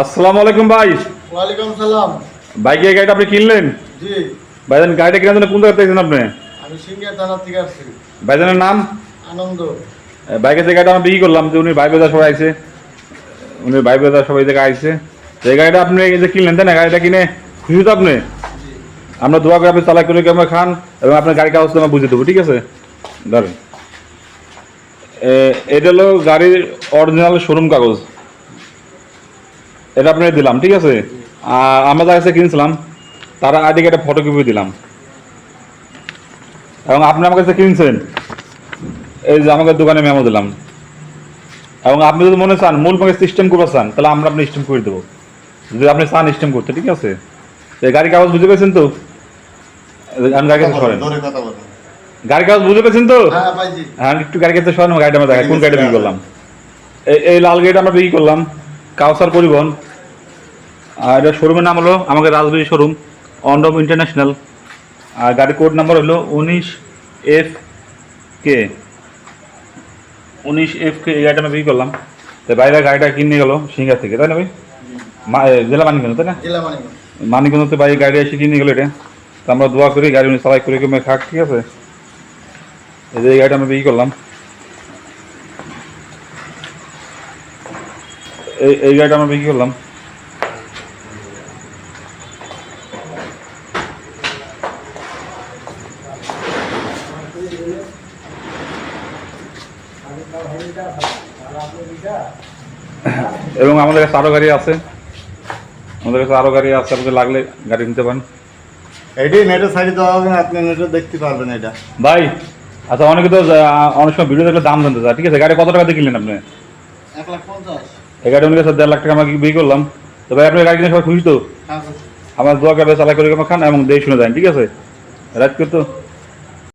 আসসালামু আলাইকুম ভাই। ওয়ালাইকুম সালাম। বাইকে এই গাড়িটা আপনি কিনলেন? জি। ভাইজান গাড়িটা কেনার জন্য কোন জায়গা থেকে আপনি? আমি সিঙ্গিয়া থানা থেকে আসছি। ভাইজানের নাম? আনন্দ। বাইকের যে গাড়িটা আমরা বিক্রি করলাম যে উনি ভাই বেদা সবাই আইছে। উনি ভাই বেদা সবাই থেকে আইছে। তো এই গাড়িটা আপনি এই যে কিনলেন তাই না? গাড়িটা কিনে খুশি তো আপনি? আমরা দোয়া করে আপনি চালাই করে আমরা খান এবং আপনার গাড়ি কাগজ আমরা বুঝে দেবো ঠিক আছে? ধরেন। এটা হলো গাড়ির অরিজিনাল শোরুম কাগজ। এটা আপনাকে দিলাম ঠিক আছে? আর আমরা যার কাছে কিনছিলাম তারা আইডি কার্ডে ফটোকপি দিলাম। এবং আপনি আমার কাছে কিনছেন এই যে আমাকে দোকানে মেমো দিলাম। এবং আপনি যদি মনে চান মূল মাকে সিস্টেম করতে চান তাহলে আমরা আপনি স্টেম করে দেবো। যদি আপনি চান স্টেম করতে ঠিক আছে? এই গাড়ি কাগজ বুঝে পেয়েছেন তো? আমি গাড়ি কাছে সরেন। কাগজ বুঝে পেয়েছেন তো? হ্যাঁ হ্যাঁ একটু গাড়ি কাছে সরেন গাড়িটা আমরা দেখাই কোন গাড়িটা বিক্রি করলাম? এই এই লাল গাড়িটা আমরা বিক্রি করলাম। কাউসার পরিবহন। আর এটা শোরুমের নাম হলো আমাকে রাজবাড়ি শোরুম অন্ডম ইন্টারন্যাশনাল আর গাড়ি কোড নাম্বার হলো উনিশ এফ কে। উনিশ এফ কে এই গাড়িটা আমি বিক্রি করলাম। তো বাইরে গাড়িটা কিনে গেল সিঙ্গার থেকে তাই না ভাই? জেলা মানিকগঞ্জ তাই না? জেলা মানিক মানিকগঞ্জতে বাইরে গাড়ি এসে কিনে গেলো এটা। তো আমরা দোয়া করি গাড়ি উনি সালাই করে কেমন খাক ঠিক আছে? এই যে গাড়িটা আমরা বিক্রি করলাম। এই এই গাড়িটা আমরা বিক্রি করলাম। এবং আমাদের কাছে আরও গাড়ি আছে। আমাদের কাছে আরও গাড়ি আছে আপনাদের লাগলে গাড়ি নিতে পারেন। এটি নেটের সাইডে দেওয়া হবে আপনি নেটে দেখতে পারবেন এটা। ভাই আচ্ছা অনেকে তো অনেক সময় ভিডিও দেখলে দাম জানতে চায়। ঠিক আছে গাড়ি কত টাকা দিয়ে কিনলেন আপনি? এক লাখ পঞ্চাশ। এই গাড়ি অনেক দেড় লাখ টাকা আমাকে বিয়ে করলাম। তো ভাই আপনার গাড়ি কিনে সবাই খুশি তো? হ্যাঁ আমার দোয়া কাবে চালাই করে খান এবং দেখে শুনে যান ঠিক আছে? রাজ করতো।